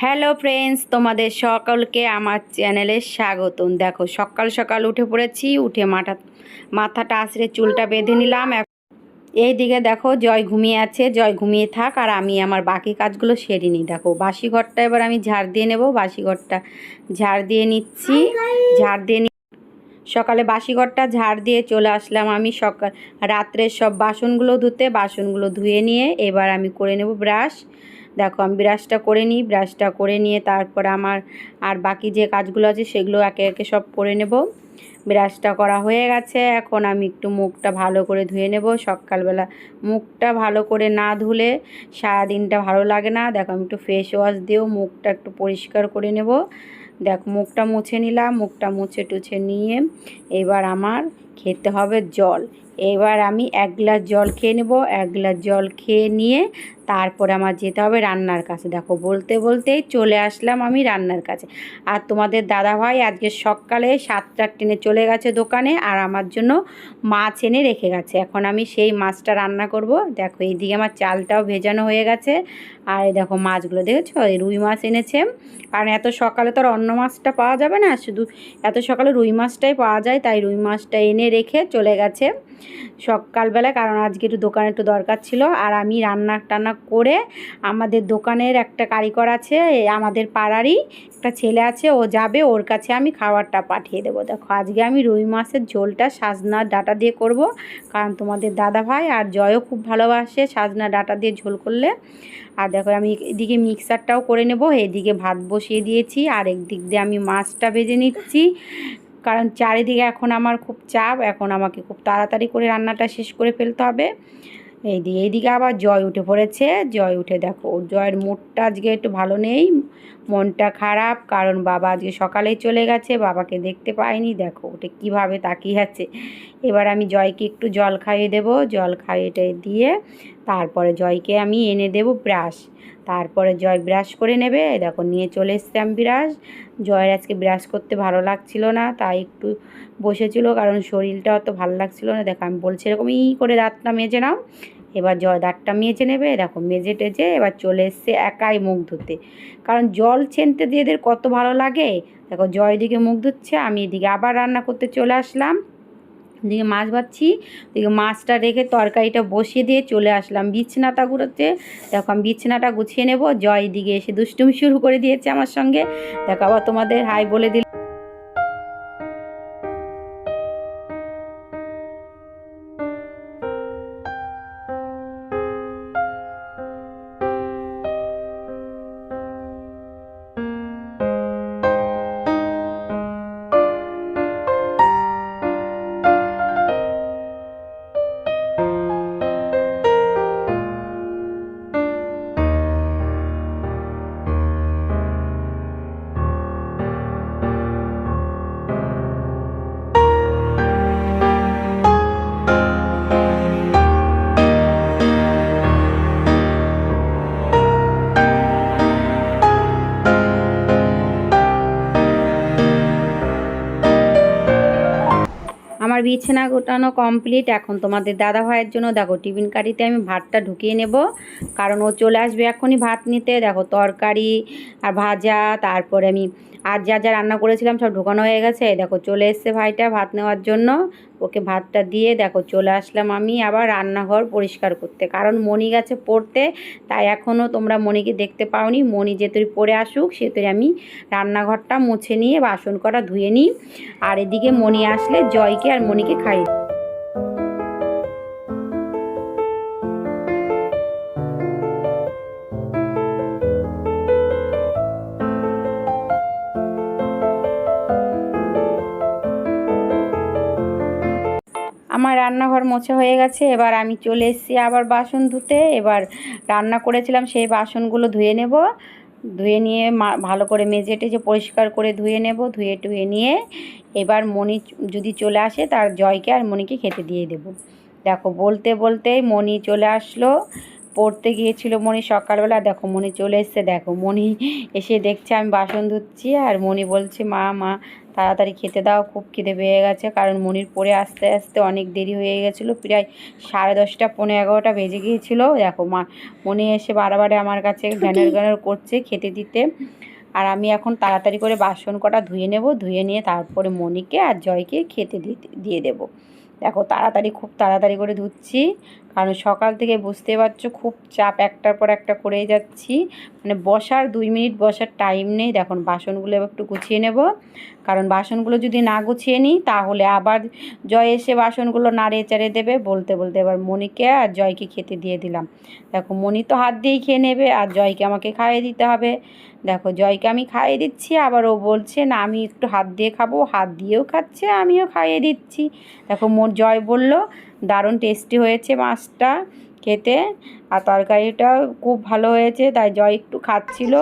Hello friends, তোমাদের সকলকে আমার চ্যানেলে স্বাগতম। দেখো, সকাল সকাল উঠে পড়েছি, উঠে মাথা, মাথাটা আছড়ে চুলটা বেঁধে নিলাম। এই দিকে দেখো, জয় ঘুমিয়ে আছে, জয় ঘুমিয়ে থাক, আর আমি আমার বাকি কাজগুলো সেরে নিই। দেখো বাসি ঘরটা এবার আমি ঝাড় দিয়ে নেব বাসি ঘরটা ঝাড় দিয়ে নিচ্ছি, ঝাড় দিয়ে সকালে বাসি ঘরটা ঝাড় দিয়ে চলে আসলাম আমি সকাল রাত্রের সব বাসনগুলো ধুতে, বাসনগুলো ধুয়ে নিয়ে এবার আমি করে নেব ব্রাশ। দেখো, আমি ব্রাশটা করে নিই ব্রাশটা করে নিয়ে তারপর আমার আর বাকি যে কাজগুলো আছে সেগুলো একে একে সব করে নেব। ব্রাশটা করা হয়ে গেছে, এখন আমি একটু মুখটা ভালো করে ধুয়ে নেব। সকালবেলা মুখটা ভালো করে না ধুলে সারাদিনটা ভালো লাগে না। দেখো, আমি একটু ফেস ওয়াশ দিয়েও মুখটা একটু পরিষ্কার করে নেব। দেখ, মুখটা মুছে নিলাম, মুখটা মুছে টুছে নিয়ে এবার আমার খেতে হবে জল। এবার আমি এক গ্লাস জল খেয়ে নেব, এক গ্লাস জল খেয়ে নিয়ে তারপরে আমার যেতে হবে রান্নার কাছে। দেখো, বলতে বলতেই চলে আসলাম আমি রান্নার কাছে। আর তোমাদের দাদাভাই আজকে সকালে সাতটার ট্রেনে চলে গেছে দোকানে আর আমার জন্য মাছ এনে রেখে গেছে। এখন আমি সেই মাছটা রান্না করব। দেখো, এইদিকে আমার চালটাও ভেজানো হয়ে গেছে। আর এই দেখো মাছগুলো দেখেছ? রুই মাছ এনেছে। কারণ এত সকালে তো আর অন্য মাছটা পাওয়া যাবে না। শুধু এত সকালে রুই মাছটাই পাওয়া যায়, তাই রুই মাছটা এনে রেখে চলে গেছে। সকালবেলা কারণ আজকে একটু দোকানে একটু দরকার ছিল। আর আমি রান্না টান্না করে আমাদের দোকানের একটা কারিগর আছে আমাদের পাড়ারই একটা ছেলে আছে, ও যাবে, ওর কাছে আমি খাবারটা পাঠিয়ে দেবো। দেখো, আজকে আমি রুই মাছের ঝোলটা সাজনার ডাটা দিয়ে করব, কারণ তোমাদের দাদা ভাই আর জয়ও খুব ভালোবাসে সাজনা ডাটা দিয়ে ঝোল করলে। আর দেখো, আমি এদিকে মিক্সারটাও করে নেব, এদিকে ভাত বসিয়ে দিয়েছি, আর একদিক দিয়ে আমি মাছটা ভেজে নিচ্ছি। কারণ চারিদিকে এখন আমার খুব চাপ, এখন আমাকে খুব তাড়াতাড়ি করে রান্নাটা শেষ করে ফেলতে হবে। এই দিকে এইদিকে আবার জয় উঠে পড়েছে। জয় উঠে দেখো, জয়ের মুডটা আজকে একটু ভালো নেই, মনটা খারাপ, কারণ বাবা আজকে সকালেই চলে গেছে, বাবাকে দেখতে পায়নি দেখো, ওটা কীভাবে তাকিয়ে আছে। এবার আমি জয়কে একটু জল খাইয়ে দেব। জল খাইয়ে দিয়ে তারপরে জয়কে আমি এনে দেব ব্রাশ। তারপরে জয় ব্রাশ করে নেবে। দেখো, নিয়ে চলে এসছে আমি ব্রাশ। জয়ের আজকে ব্রাশ করতে ভালো লাগছিল না, তাই একটু বসেছিল কারণ শরীরটা অত ভালো লাগছিল না। দেখো, আমি বলছি এরকমই করে দাঁতটা মেজে নাও। এবার জয় দাঁতটা মেজে নেবে। দেখো, মেজে টেজে এবার চলে এসছে একাই মুখ ধুতে। কারণ জল ছেনতে দিয়ে এদের কত ভালো লাগে। দেখো, জয় এদিকে মুখ ধুচ্ছে, আমি এদিকে আবার রান্না করতে চলে আসলাম। এদিকে মাছ ভাজছি দিকে মাছটা রেখে তরকারিটা বসিয়ে দিয়ে চলে আসলাম বিছনাটা গুঁড়োতে দেখো আমি বিছনাটা গুছিয়ে নেব, জয় দিকে এসে দুষ্টুমি শুরু করে দিয়েছে আমার সঙ্গে। দেখো আবার তোমাদের হাই বলে দিল। আমার বিছানা গোটানো কমপ্লিট এখন তোমাদের দাদা ভাইয়ের জন্য দেখো টিফিন কারিতে আমি ভাতটা ঢুকিয়ে নেব। কারণ ও চলে আসবে এখনই ভাত নিতে। দেখো তরকারি আর ভাজা, তারপরে আমি আর যা যা রান্না করেছিলাম সব ঢুকানো হয়ে গেছে। দেখো চলে এসছে ভাইটা ভাত নেওয়ার জন্য। ওকে ভাতটা দিয়ে দেখো চলে আসলাম আমি আবার রান্নাঘর পরিষ্কার করতে। কারণ মণি গেছে পড়তে, তাই এখনও তোমরা মণিকে দেখতে পাওনি। মণি যে তুই পড়ে আসুক, সে তুই আমি রান্নাঘরটা মুছে নিয়ে, বাসন কটা ধুয়ে নিই। আর এদিকে মণি আসলে জয়কে আর মণিকে খাই আমার রান্নাঘর মোছা হয়ে গেছে, এবার আমি চলে এসেছি আবার বাসন ধুতে। এবার রান্না করেছিলাম, সেই বাসনগুলো ধুয়ে নেব। ধুয়ে নিয়ে ভালো করে মেজে টেজে পরিষ্কার করে ধুয়ে নেব, ধুয়ে টুয়ে নিয়ে। এবার মণি যদি চলে আসে তার জয়কে আর মণিকে খেতে দিয়ে দেব। দেখো, বলতে বলতেই মণি চলে আসলো। পড়তে গিয়েছিল মণি সকালবেলা। দেখো, মণি চলে এসছে। দেখো, মণি এসে দেখছে আমি বাসন ধুচ্ছি আর মণি বলছে, মা মা তাড়াতাড়ি খেতে দাও, খুব খিদে পেয়ে গেছে। কারণ মনির পরে আস্তে আস্তে অনেক দেরি হয়ে গেছিল, প্রায় সাড়ে দশটা পনেরো এগারোটা বেজে গিয়েছিল। দেখো মা, মনি এসে বারে আমার কাছে ঘ্যানের ঘ্যানের করছে খেতে দিতে। আর আমি এখন তাড়াতাড়ি করে বাসন কটা ধুয়ে নেব, ধুয়ে নিয়ে তারপরে মনিকে আর জয়কে খেতে দিয়ে দেবো। দেখো তাড়াতাড়ি, খুব তাড়াতাড়ি করে ধুচ্ছি। কারণ সকাল থেকে বুঝতে পারছ, খুব চাপ একটার পর একটা করেই যাচ্ছি। মানে বসার দুই মিনিট বসার টাইম নেই। দেখুন বাসনগুলো একটু গুছিয়ে নেব। কারণ বাসনগুলো যদি না গুছিয়ে নিই, তাহলে আবার জয় এসে বাসনগুলো নাড়ে চাড়ে দেবে, বলতে বলতে এবার মনিকে আর জয়কে খেতে দিয়ে দিলাম। দেখো মনি তো হাত দিয়েই খেয়ে নেবে আর জয়কে আমাকে খাইয়ে দিতে হবে। দেখো, জয়কে আমি খাইয়ে দিচ্ছি, আবার ও বলছে, না, আমি একটু হাত দিয়ে খাব হাত দিয়েও খাচ্ছে, আমিও খাইয়ে দিচ্ছি। দেখো মোর জয় বলল, দারুণ টেস্টি হয়েছে মাছটা খেতে, আর তরকারিটা খুব ভালো হয়েছে, তাই জয় একটু খাচ্ছিল।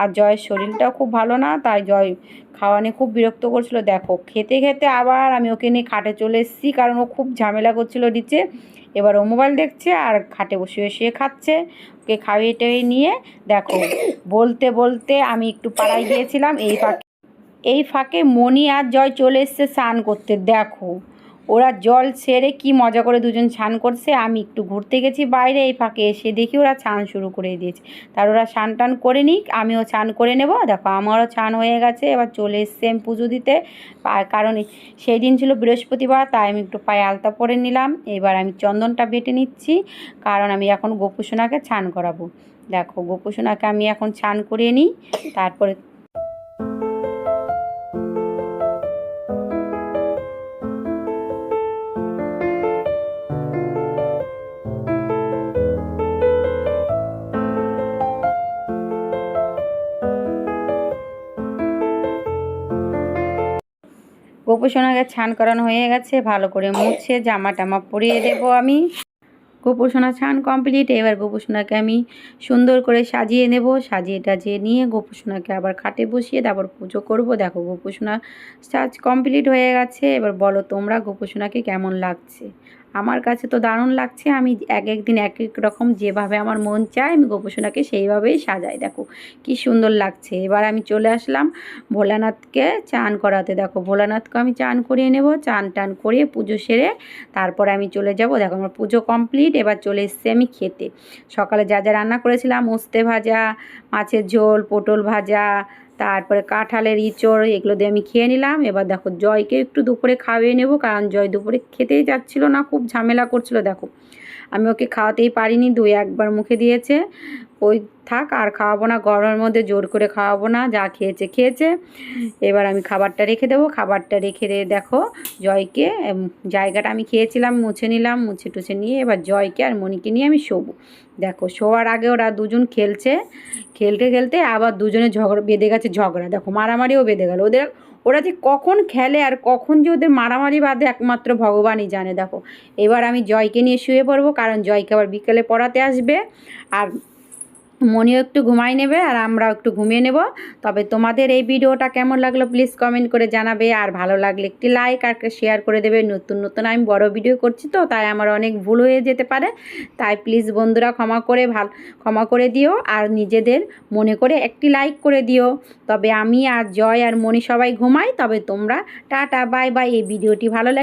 আর জয়ের শরীরটাও খুব ভালো না, তাই জয় খাওয়ানে খুব বিরক্ত করছিল। দেখো, খেতে খেতে আবার আমি ওকে নিয়ে খাটে চলে এসেছি, কারণ ও খুব ঝামেলা করছিল নিচে। এবার ও মোবাইল দেখছে আর খাটে বসে বসে খাচ্ছে। ওকে খাইয়ে টাইয়ে নিয়ে দেখো, বলতে বলতে আমি একটু পাড়ায় গিয়েছিলাম, এই ফাঁকে এই ফাঁকে মণি আর জয় চলে এসছে স্নান করতে। দেখো ওরা জল সেরে কি মজা করে দুজন স্নান করছে, আমি একটু ঘুরতে গেছি বাইরে, এই ফাঁকে এসে দেখি ওরা স্নান শুরু করে দিয়েছে। তার ওরা স্নান টান করে নিক, আমিও স্নান করে নেব। দেখো, আমারও স্নান হয়ে গেছে, এবার চলে এসছে আমি পুজো দিতে। কারণ সেই দিন ছিল বৃহস্পতিবার, তাই আমি একটু পায়ে আলতা পরে নিলাম। এবার আমি চন্দনটা বেটে নিচ্ছি, কারণ আমি এখন গোপুসোনাকে স্নান করাবো। দেখো, গোপুসোনাকে আমি এখন স্নান করিয়ে নিই, তারপরে গোপুসোনাকে ছান করানো হয়ে গেছে, ভালো করে মুছে জামা টামা পরিয়ে দেবো আমি। গোপোষণা ছান কমপ্লিট এবার গোপুসোনাকে আমি সুন্দর করে সাজিয়ে নেব। সাজিয়ে টাজিয়ে নিয়ে গোপুসোনাকে আবার খাটে বসিয়ে তারপর পুজো করব। দেখো গোপুসোনা সাজ কমপ্লিট হয়ে গেছে। এবার বলো তোমরা গোপুসোনাকে কেমন লাগছে? আমার কাছে তো দারুণ লাগছে। আমি এক এক দিন এক এক রকম যেভাবে আমার মন চায়, আমি গোপুসোনাকে সেইভাবেই সাজাই। দেখো, কি সুন্দর লাগছে। এবার আমি চলে আসলাম ভোলানাথকে চান করাতে। দেখো, ভোলানাথকে আমি চান করিয়ে নেব, চান টান করিয়ে পুজো সেরে তারপরে আমি চলে যাব। দেখো, আমার পুজো কমপ্লিট। এবার চলে এসেছি আমি খেতে। সকালে যা যা রান্না করেছিলাম উস্তে ভাজা, মাছের ঝোল, পটল ভাজা তারপরে কাঁঠালের ইঁচড় এগুলো দিয়ে আমি খেয়ে নিলাম। এবার দেখো জয়কে একটু দুপুরে খাওয়িয়ে নেব, কারণ জয় দুপুরে খেতেই যাচ্ছিল না, খুব ঝামেলা করছিল। দেখো, আমি ওকে খাওয়াতেই পারিনি, দুই একবার মুখে দিয়েছে। ওই থাক, আর খাওয়াবো না, গরমের মধ্যে জোর করে খাওয়াবো না, যা খেয়েছে খেয়েছে। এবার আমি খাবারটা রেখে দেবো, খাবারটা রেখে দিয়ে দেখো, জয়কে জায়গাটা আমি খেয়েছিলাম, মুছে নিলাম, মুছে টুছে নিয়ে এবার জয়কে আর মণিকে নিয়ে আমি শোবো। দেখো, শোয়ার আগে ওরা দুজন খেলছে, খেলতে খেলতে আবার দুজনে ঝগড়া, বেঁধে গেছে ঝগড়া। দেখো, মারামারিও বেঁধে গেল। ওদের, ওরা যে কখন খেলে আর কখন যে ওদের মারামারি বাঁধে একমাত্র ভগবানই জানে, দেখো। এবার আমি জয়কে নিয়ে শুয়ে পড়ব, কারণ জয়কে আবার বিকেলে পড়াতে আসবে। আর মনিও একটু ঘুমাই নেবে আর আমরাও একটু ঘুমিয়ে নেব। তবে তোমাদের এই ভিডিওটা কেমন লাগল প্লিজ কমেন্ট করে জানাবে। আর ভালো লাগলে একটি লাইক আর শেয়ার করে দেবে। নতুন নতুন আমি বড় ভিডিও করছি তো, তাই আমার অনেক ভুল হয়ে যেতে পারে। তাই প্লিজ বন্ধুরা ক্ষমা করে ভালো, ক্ষমা করে দিও। আর নিজেদের মনে করে একটি লাইক করে দিও। তবে আমি আর জয় আর মনি সবাই ঘুমাই। তবে তোমরা টাটা বাই বাই এই ভিডিওটি ভালো লাগে